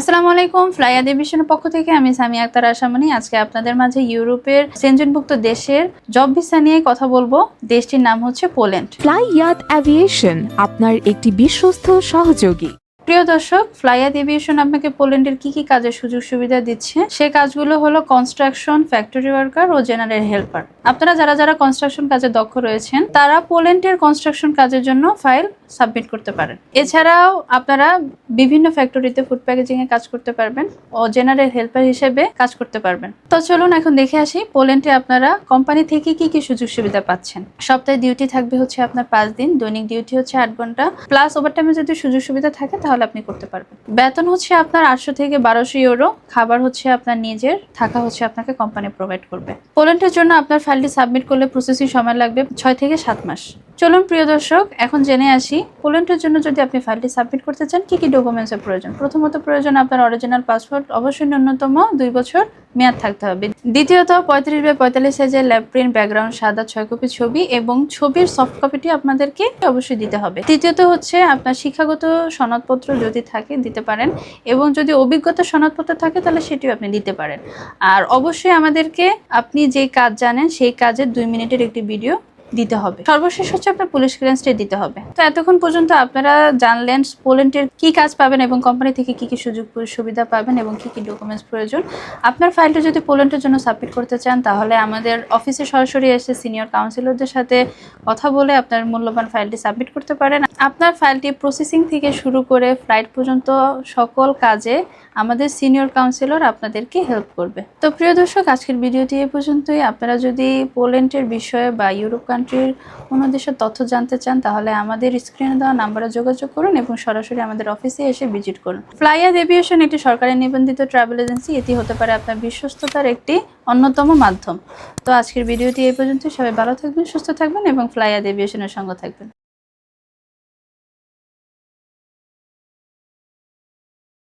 আসসালামু আলাইকুম, ফ্লাইয়া ডিভিশনের পক্ষ থেকে আমি সামি আক্তার আশামনি। আজকে আপনাদের মাঝে ইউরোপের সেঞ্জনভুক্ত দেশের জব ভিসা নিয়ে কথা বলব। দেশটির নাম হচ্ছে পোল্যান্ড। ফ্লাই অ্যাভিয়েশন আপনার একটি বিশ্বস্ত সহযোগী। প্রিয় দর্শক ফ্লাইয়াত এভিয়েশন আপনাকে পোল্যান্ডের কি কি কাজের সুযোগ সুবিধা দিচ্ছে? সে কাজগুলো হলো কনস্ট্রাকশন ফ্যাক্টরি ওয়ার্কার ও জেনারেল হেল্পার আপনারা যারা যারা কনস্ট্রাকশন কাজে দক্ষ রয়েছেন, তারা পোল্যান্ডের কনস্ট্রাকশন কাজের জন্য ফাইল সাবমিট করতে পারেন। এছাড়াও আপনারা বিভিন্ন ফ্যাক্টরিতে ফুড প্যাকেজিং এ কাজ করতে পারবেন ও জেনারেল হেল্পার হিসেবে কাজ করতে পারবেন। তো চলুন এখন দেখে আসি পোল্যান্ডে আপনারা কোম্পানি থেকে কি কি সুযোগ সুবিধা পাচ্ছেন। সপ্তাহে ডিউটি থাকবে হচ্ছে আপনার পাঁচ দিন, দৈনিক ডিউটি হচ্ছে আট ঘণ্টা। প্লাস ওভারটাইমে যদি সুযোগ সুবিধা থাকে, তাহলে আপনি করতে পারবেন। বেতন হচ্ছে আপনার আটশো থেকে বারোশো ইউরো, খাবার হচ্ছে আপনার নিজের, থাকা হচ্ছে আপনাকে কোম্পানি প্রোভাইড করবে। পোল্যান্ডের জন্য আপনার ফাইলটি সাবমিট করলে প্রসেসিং সময় লাগবে ছয় থেকে সাত মাস। চলুন প্রিয় দর্শক, এখন জেনে আসি, পোল্যান্ডের জন্য যদি আপনি ফাইলটি সাবমিট করতে চান, কি কি ডকুমেন্টসের প্রয়োজন? প্রথমত প্রয়োজন আপনার অরিজিনাল পাসপোর্ট অবশ্যই ন্যূনতম দুই বছর মেয়াদ থাকতে হবে। দ্বিতীয়ত, পঁয়ত্রিশ বাই পঁয়তাল্লিশ সাইজের ল্যাব প্রিন্ট ব্যাকগ্রাউন্ড সাদা ছয় কপি ছবি এবং ছবির সফট কপিটি আপনাদেরকে অবশ্যই দিতে হবে। তৃতীয়ত হচ্ছে, আপনার শিক্ষাগত সনদপত্র যদি থাকে, দিতে পারেন এবং যদি অভিজ্ঞতা সনদপত্র থাকে, তাহলে সেটিও আপনি দিতে পারেন। আর অবশ্যই আমাদেরকে, আপনি যে কাজ জানেন, সেই কাজের দুই মিনিটের একটি ভিডিও দিতে হবে। সর্বশেষ হচ্ছে আপনার পুলিশ ক্লিয়ারেন্সটি দিতে হবে। তো এতক্ষণ পর্যন্ত আপনারা জানলেন পোল্যান্ডের কি কাজ পাবেন এবং কোম্পানি থেকে কি কি সুযোগ, সুবিধা পাবেন এবং কি কি ডকুমেন্টস প্রয়োজন। আপনার ফাইলটা যদি পোল্যান্ডের জন্য সাবমিট করতে চান, তাহলে আমাদের অফিসে সরাসরি এসে সিনিয়র কাউন্সিলরদের সাথে কথা বলে আপনার মূল্যবান ফাইলটি সাবমিট করতে পারেন। আপনার ফাইলটি প্রসেসিং থেকে শুরু করে ফ্লাইট পর্যন্ত সকল কাজে আমাদের সিনিয়র কাউন্সিলর আপনাদেরকে হেল্প করবে। তো প্রিয় দর্শক, আজকের ভিডিওটি এ পর্যন্তই। আপনারা যদি পোল্যান্ডের বিষয়ে বা ইউরোপ কান্ট্রির কোনো দেশের তথ্য জানতে চান, তাহলে আমাদের স্ক্রিনে দেওয়া নাম্বারে যোগাযোগ করুন এবং সরাসরি আমাদের অফিসে এসে ভিজিট করুন। ফ্লাইয়াদ এভিয়েশন একটি সরকারি নিবন্ধিত ট্রাভেল এজেন্সি এটি হতে পারে আপনার বিশ্বস্ততার একটি অন্যতম মাধ্যম। তো আজকের ভিডিওটি এই পর্যন্ত সবাই ভালো থাকবেন, সুস্থ থাকবেন এবং ফ্লাইয়ার এভিয়েশনের সঙ্গে থাকবেন।